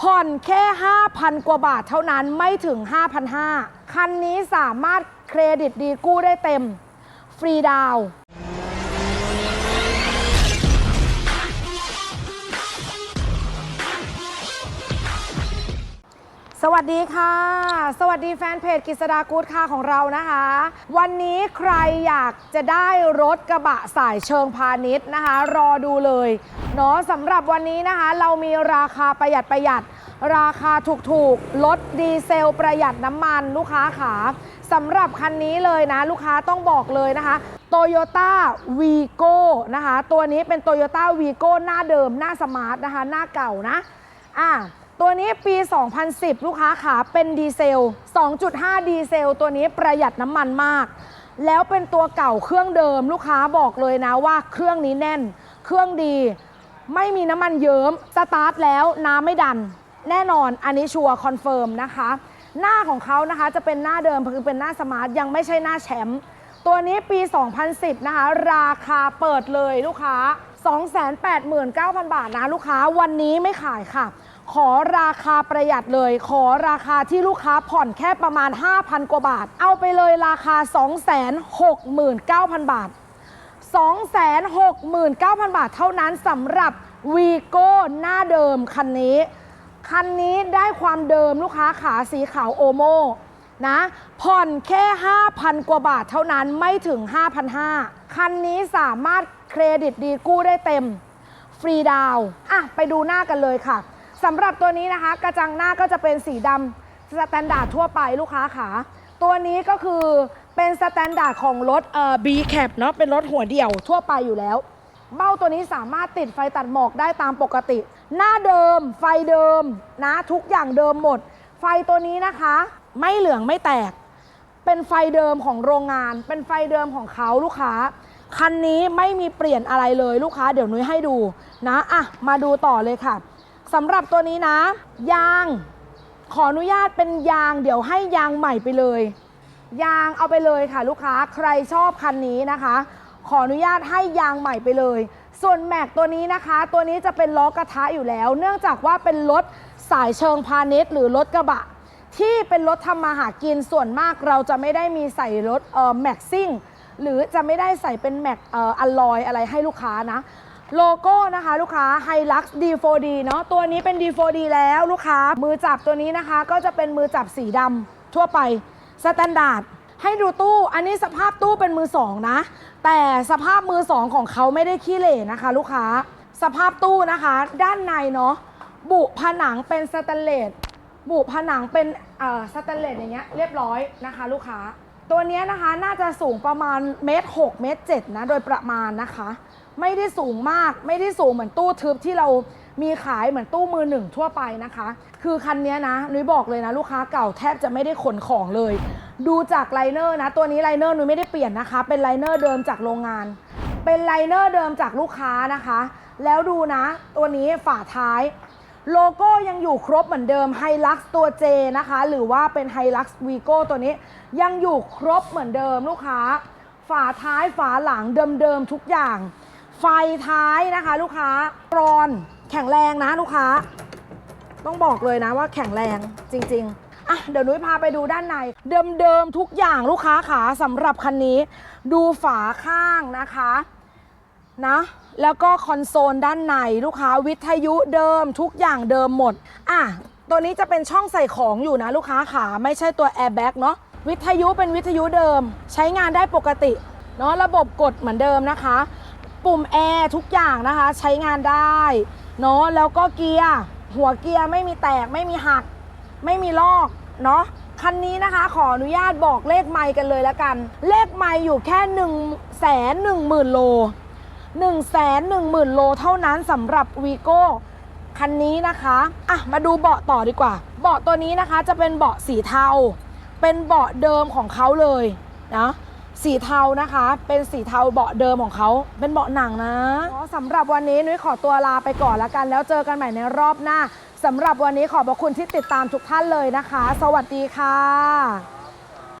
ผ่อนแค่ 5,000 กว่าบาทเท่านั้นไม่ถึง 5,500คันนี้สามารถเครดิตดีกู้ได้เต็ม ฟรีดาว สวัสดีค่ะ สวัสดีแฟนเพจกิษดากูดค่าของเรานะคะ วันนี้ใครอยากจะได้รถกระบะสายเชิงพาณิชย์นะคะ รอดูเลยเนาะสำหรับวันนี้นะคะ เรามีราคาประหยัดประหยัด ราคาถูกๆลดดีเซลประหยัดน้ำมันลูกค้าขาสำหรับคันนี้เลยนะ ลูกค้าต้องบอกเลยนะคะ Toyota Vigo นะคะ ตัวนี้เป็น Toyota Vigo หน้าเดิมหน้าสมาร์ทนะคะ หน้าเก่านะอะ ตัวนี้ปี 2010 ลูกค้าขาเป็นดีเซล 2.5 ดีเซล ตัวนี้ประหยัดน้ำมันมาก แล้วเป็นตัวเก่าเครื่องเดิม ลูกค้าบอกเลยนะว่าเครื่องนี้แน่น เครื่องดี ไม่มีน้ำมันเยิ้ม สตาร์ทแล้วน้ำไม่ดัน แน่นอนอันนี้ชัวร์คอนเฟิร์มนะคะ หน้าของเขานะคะจะเป็นหน้าเดิมคือเป็นหน้าสมาร์ทยังไม่ใช่หน้าแชมป์ ตัวนี้ปี 2010 นะคะ ราคาเปิดเลยลูกค้า 289,000 บาทนะลูกค้าวันนี้ไม่ขายค่ะ ขอราคาประหยัดเลย ขอราคาที่ลูกค้าผ่อนแค่ประมาณ 5,000 กว่าบาท เอาไปเลยราคา 269,000 บาท 269,000 บาทเท่านั้นสำหรับวีโก้หน้าเดิมคันนี้ คันนี้ได้ความเดิมลูกค้าขาสีขาวโอโมนะผ่อนแค่ 5,000 กว่าบาทเท่านั้นไม่ถึง 5,500คันนี้สามารถ เครดิตดีกู้ได้เต็ม ฟรีดาวอะไปดูหน้ากันเลยค่ะสำหรับตัวนี้นะคะ กระจังหน้าก็จะเป็นสีดำสแตนดาร์ดทั่วไปลูกค้าขาตัวนี้ก็คือเป็นสแตนดาร์ดของรถเอ่อ B cap เนาะเป็นรถหัวเดี่ยวทั่วไปอยู่แล้ว เบ้าตัวนี้สามารถติดไฟตัดหมอกได้ตามปกติ หน้าเดิม ไฟเดิมนะทุกอย่างเดิมหมด ไฟตัวนี้นะคะ ไม่เหลืองไม่แตก เป็นไฟเดิมของโรงงาน เป็นไฟเดิมของเขาลูกค้า คันนี้ไม่มีเปลี่ยนอะไรเลยลูกค้าเดี๋ยวนุ้ยให้ดูนะอะมาดูต่อเลยค่ะสำหรับตัวนี้นะ ยาง ขออนุญาตเป็นยาง เดี๋ยวให้ยางใหม่ไปเลย ยางเอาไปเลยค่ะ ลูกค้าใครชอบคันนี้นะคะ ขออนุญาตให้ยางใหม่ไปเลย ส่วนแม็กตัวนี้นะคะ ตัวนี้จะเป็นล้อกระทะอยู่แล้ว เนื่องจากว่าเป็นรถสายเชิงพาณิชย์ หรือรถกระบะ ที่เป็นรถทำมาหากินส่วนมากเราจะไม่ได้มีใส่รถเอ่อแม็กซิ่ง หรือจะไม่ได้ใส่เป็นแม็กเอ่ออลลอยอะไรให้ลูกค้านะโลโก้นะคะ ลูกค้า Hilux D4D เนาะตัวนี้เป็น D4D แล้วลูกค้ามือจับตัวนี้นะคะ ก็จะเป็นมือจับสีดำทั่วไปสแตนดาร์ดให้ดูตู้อันนี้สภาพตู้เป็นมือสองนะ แต่สภาพมือสองของเขาไม่ได้ขี้เหร่นะคะ ลูกค้าสภาพตู้นะคะ ด้านในเนาะบุผนังเป็นสแตนเลสบุผนังเป็นสแตนเลสอย่างเงี้ยเรียบร้อยนะคะ ลูกค้า ตัวเนี้ยนะคะน่าจะสูงประมาณเมตรหกเมตรเจ็ดนะโดยประมาณนะคะ ไม่ได้สูงมากไม่ได้สูงเหมือนตู้ทึบที่เรามีขายเหมือนตู้มือหนึ่งทั่วไปนะคะ คือคันนี้นะนุ้ยบอกเลยนะ ลูกค้าเก่าแทบจะไม่ได้ขนของเลย ดูจากไลเนอร์นะ ตัวนี้ไลเนอร์นุ้ยไม่ได้เปลี่ยนนะคะ เป็นไลเนอร์เดิมจากโรงงาน เป็นไลเนอร์เดิมจากลูกค้านะคะ แล้วดูนะ ตัวนี้ฝาท้าย โลโก้ยังอยู่ครบเหมือนเดิม Hilux ตัว J นะคะ หรือว่าเป็น Hilux Vigo ตัวนี้ ยังอยู่ครบเหมือนเดิมลูกค้า ฝาท้ายฝาหลังเดิมๆทุกอย่าง ไฟท้ายนะคะ ลูกค้ากรอนแข็งแรงนะลูกค้า ต้องบอกเลยนะว่าแข็งแรงจริง ๆอะเดี๋ยวนุ้ยพาไปดูด้านใน เดิมๆทุกอย่างลูกค้าขาสำหรับคันนี้ ดูฝาข้างนะคะ นะ แล้วก็คอนโซลด้านในลูกค้าวิทยุเดิมทุกอย่างเดิมหมด อะ ตัวนี้จะเป็นช่องใส่ของอยู่นะลูกค้าขาไม่ใช่ตัวแอร์แบ็กเนาะวิทยุเป็นวิทยุเดิม ใช้งานได้ปกติเนาะระบบกดเหมือนเดิมนะคะ ปุ่มแอร์ทุกอย่างนะคะใช้งานได้เนาะแล้วก็เกียร์หัวเกียร์ไม่มีแตกไม่มีหัก ไม่มีลอกเนาะคันนี้นะคะขออนุญาตบอกเลขไมค์กันเลยแล้วกัน เลขไมค์อยู่แค่1นึ่งแสนหนึ่งหมื่นโล 1 1 0 0 0 0 โลเท่านั้นสำหรับวีโก้คันนี้นะคะอะมาดูเบาะต่อดีกว่า เบาะตัวนี้นะคะจะเป็นเบาะสีเทา เป็นเบาะเดิมของเขาเลยนะสีเทานะคะ เป็นสีเทาเบาะเดิมของเขา เป็นเบาะหนังนะสำหรับวันนี้นุ้ยขอตัวลาไปก่อนล้วกัน แล้วเจอกันใหม่ในรอบหน้าสำหรับวันนี้ขอบพระคุณที่ติดตามทุกท่านเลยนะคะ สวัสดีค่ะ